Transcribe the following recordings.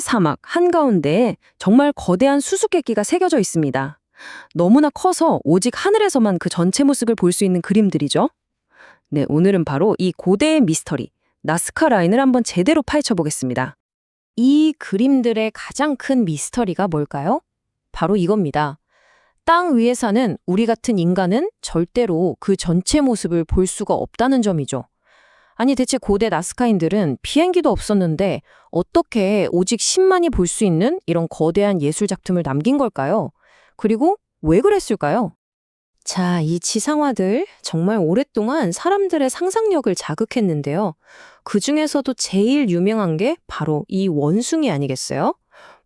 사막 한가운데에 정말 거대한 수수께끼가 새겨져 있습니다. 너무나 커서 오직 하늘에서만 그 전체 모습을 볼 수 있는 그림들이죠. 네, 오늘은 바로 이 고대의 미스터리, 나스카 라인을 한번 제대로 파헤쳐 보겠습니다. 이 그림들의 가장 큰 미스터리가 뭘까요? 바로 이겁니다. 땅 위에 사는 우리 같은 인간은 절대로 그 전체 모습을 볼 수가 없다는 점이죠. 아니 대체 고대 나스카인들은 비행기도 없었는데 어떻게 오직 10만이 볼 수 있는 이런 거대한 예술 작품을 남긴 걸까요? 그리고 왜 그랬을까요? 자, 이 지상화들 정말 오랫동안 사람들의 상상력을 자극했는데요. 그 중에서도 제일 유명한 게 바로 이 원숭이 아니겠어요?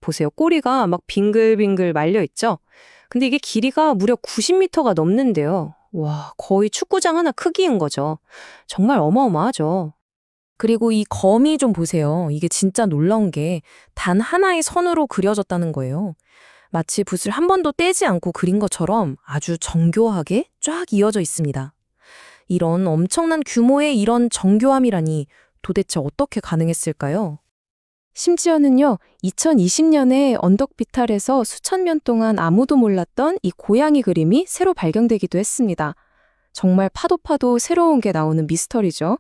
보세요. 꼬리가 막 빙글빙글 말려 있죠? 근데 이게 길이가 무려 90m가 넘는데요. 와, 거의 축구장 하나 크기인 거죠. 정말 어마어마하죠. 그리고 이 검이 좀 보세요. 이게 진짜 놀라운 게 단 하나의 선으로 그려졌다는 거예요. 마치 붓을 한 번도 떼지 않고 그린 것처럼 아주 정교하게 쫙 이어져 있습니다. 이런 엄청난 규모의 이런 정교함이라니 도대체 어떻게 가능했을까요? 심지어는요, 2020년에 언덕 비탈에서 수천 년 동안 아무도 몰랐던 이 고양이 그림이 새로 발견되기도 했습니다. 정말 파도 파도 새로운 게 나오는 미스터리죠.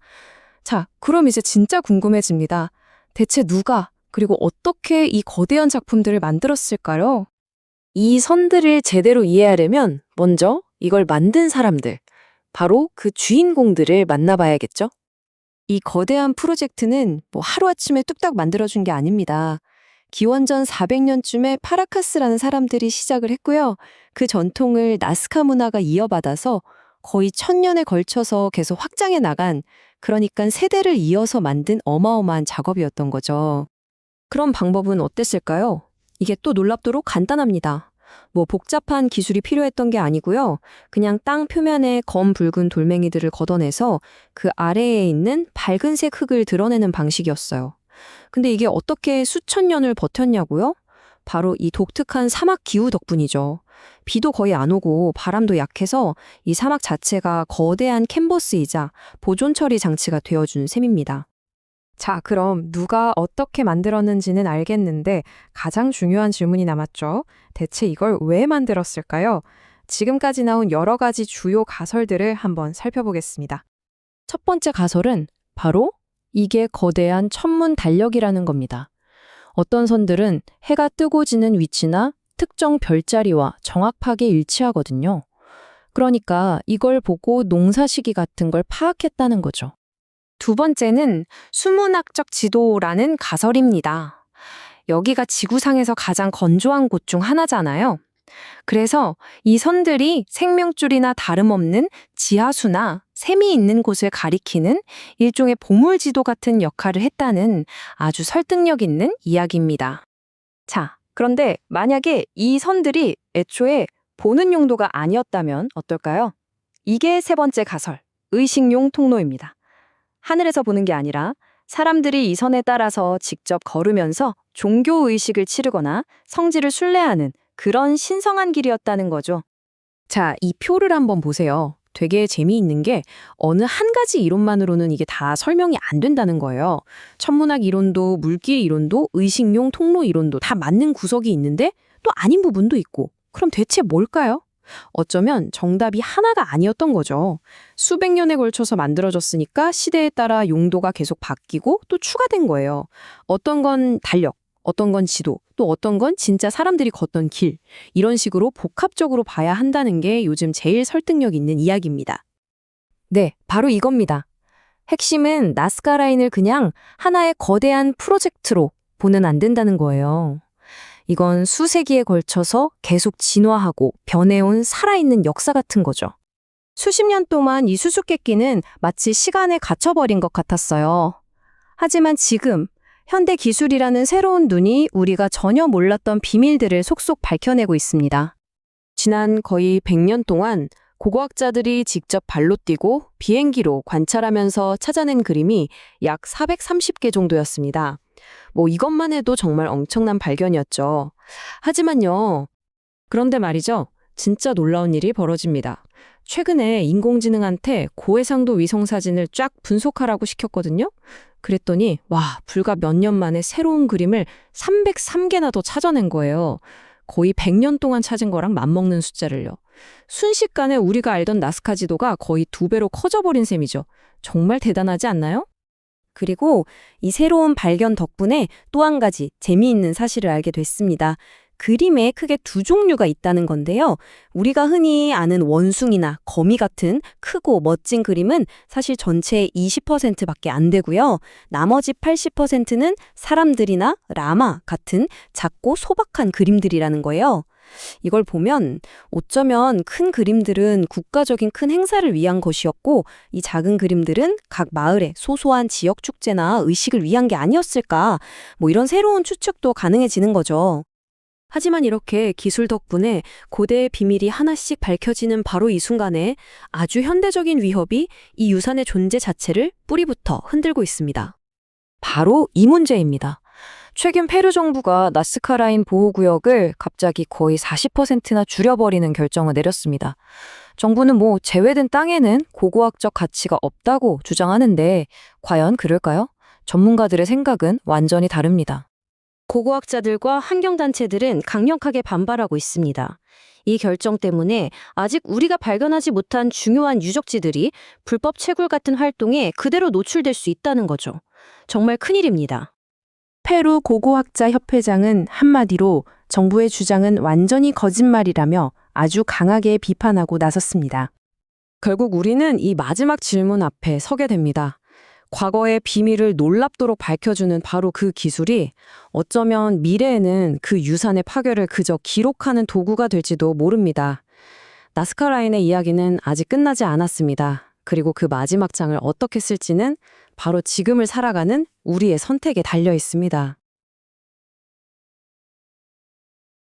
자, 그럼 이제 진짜 궁금해집니다. 대체 누가, 그리고 어떻게 이 거대한 작품들을 만들었을까요? 이 선들을 제대로 이해하려면 먼저 이걸 만든 사람들, 바로 그 주인공들을 만나봐야겠죠? 이 거대한 프로젝트는 뭐 하루아침에 뚝딱 만들어준 게 아닙니다. 기원전 400년쯤에 파라카스라는 사람들이 시작을 했고요. 그 전통을 나스카 문화가 이어받아서 거의 천년에 걸쳐서 계속 확장해 나간, 그러니까 세대를 이어서 만든 어마어마한 작업이었던 거죠. 그런 방법은 어땠을까요? 이게 또 놀랍도록 간단합니다. 뭐 복잡한 기술이 필요했던 게 아니고요. 그냥 땅 표면에 검 붉은 돌멩이들을 걷어내서 그 아래에 있는 밝은색 흙을 드러내는 방식이었어요. 근데 이게 어떻게 수천 년을 버텼냐고요? 바로 이 독특한 사막 기후 덕분이죠. 비도 거의 안 오고 바람도 약해서 이 사막 자체가 거대한 캔버스이자 보존 처리 장치가 되어준 셈입니다. 자, 그럼 누가 어떻게 만들었는지는 알겠는데 가장 중요한 질문이 남았죠. 대체 이걸 왜 만들었을까요? 지금까지 나온 여러 가지 주요 가설들을 한번 살펴보겠습니다. 첫 번째 가설은 바로 이게 거대한 천문 달력이라는 겁니다. 어떤 선들은 해가 뜨고 지는 위치나 특정 별자리와 정확하게 일치하거든요. 그러니까 이걸 보고 농사 시기 같은 걸 파악했다는 거죠. 두 번째는 수문학적 지도라는 가설입니다. 여기가 지구상에서 가장 건조한 곳 중 하나잖아요. 그래서 이 선들이 생명줄이나 다름없는 지하수나 샘이 있는 곳을 가리키는 일종의 보물지도 같은 역할을 했다는 아주 설득력 있는 이야기입니다. 자, 그런데 만약에 이 선들이 애초에 보는 용도가 아니었다면 어떨까요? 이게 세 번째 가설, 의식용 통로입니다. 하늘에서 보는 게 아니라 사람들이 이 선에 따라서 직접 걸으면서 종교 의식을 치르거나 성지를 순례하는 그런 신성한 길이었다는 거죠. 자, 이 표를 한번 보세요. 되게 재미있는 게 어느 한 가지 이론만으로는 이게 다 설명이 안 된다는 거예요. 천문학 이론도 물길 이론도 의식용 통로 이론도 다 맞는 구석이 있는데 또 아닌 부분도 있고. 그럼 대체 뭘까요? 어쩌면 정답이 하나가 아니었던 거죠. 수백 년에 걸쳐서 만들어졌으니까 시대에 따라 용도가 계속 바뀌고 또 추가된 거예요. 어떤 건 달력, 어떤 건 지도, 또 어떤 건 진짜 사람들이 걷던 길. 이런 식으로 복합적으로 봐야 한다는 게 요즘 제일 설득력 있는 이야기입니다. 네, 바로 이겁니다. 핵심은 나스카 라인을 그냥 하나의 거대한 프로젝트로 보는 안 된다는 거예요. 이건 수세기에 걸쳐서 계속 진화하고 변해온 살아있는 역사 같은 거죠. 수십 년 동안 이 수수께끼는 마치 시간에 갇혀버린 것 같았어요. 하지만 지금 현대 기술이라는 새로운 눈이 우리가 전혀 몰랐던 비밀들을 속속 밝혀내고 있습니다. 지난 거의 100년 동안 고고학자들이 직접 발로 뛰고 비행기로 관찰하면서 찾아낸 그림이 약 430개 정도였습니다. 뭐 이것만 해도 정말 엄청난 발견이었죠. 하지만요. 그런데 말이죠. 진짜 놀라운 일이 벌어집니다. 최근에 인공지능한테 고해상도 위성 사진을 쫙 분석하라고 시켰거든요. 그랬더니 와, 불과 몇 년 만에 새로운 그림을 303개나 더 찾아낸 거예요. 거의 100년 동안 찾은 거랑 맞먹는 숫자를요. 순식간에 우리가 알던 나스카 지도가 거의 두 배로 커져버린 셈이죠. 정말 대단하지 않나요? 그리고 이 새로운 발견 덕분에 또 한 가지 재미있는 사실을 알게 됐습니다. 그림에 크게 두 종류가 있다는 건데요. 우리가 흔히 아는 원숭이나 거미 같은 크고 멋진 그림은 사실 전체의 20%밖에 안 되고요. 나머지 80%는 사람들이나 라마 같은 작고 소박한 그림들이라는 거예요. 이걸 보면 어쩌면 큰 그림들은 국가적인 큰 행사를 위한 것이었고 이 작은 그림들은 각 마을의 소소한 지역 축제나 의식을 위한 게 아니었을까 뭐 이런 새로운 추측도 가능해지는 거죠. 하지만 이렇게 기술 덕분에 고대의 비밀이 하나씩 밝혀지는 바로 이 순간에 아주 현대적인 위협이 이 유산의 존재 자체를 뿌리부터 흔들고 있습니다. 바로 이 문제입니다. 최근 페루 정부가 나스카 라인 보호구역을 갑자기 거의 40%나 줄여버리는 결정을 내렸습니다. 정부는 뭐 제외된 땅에는 고고학적 가치가 없다고 주장하는데 과연 그럴까요? 전문가들의 생각은 완전히 다릅니다. 고고학자들과 환경단체들은 강력하게 반발하고 있습니다. 이 결정 때문에 아직 우리가 발견하지 못한 중요한 유적지들이 불법 채굴 같은 활동에 그대로 노출될 수 있다는 거죠. 정말 큰일입니다. 페루 고고학자 협회장은 한마디로 정부의 주장은 완전히 거짓말이라며 아주 강하게 비판하고 나섰습니다. 결국 우리는 이 마지막 질문 앞에 서게 됩니다. 과거의 비밀을 놀랍도록 밝혀주는 바로 그 기술이 어쩌면 미래에는 그 유산의 파괴를 그저 기록하는 도구가 될지도 모릅니다. 나스카 라인의 이야기는 아직 끝나지 않았습니다. 그리고 그 마지막 장을 어떻게 쓸지는 바로 지금을 살아가는 우리의 선택에 달려 있습니다.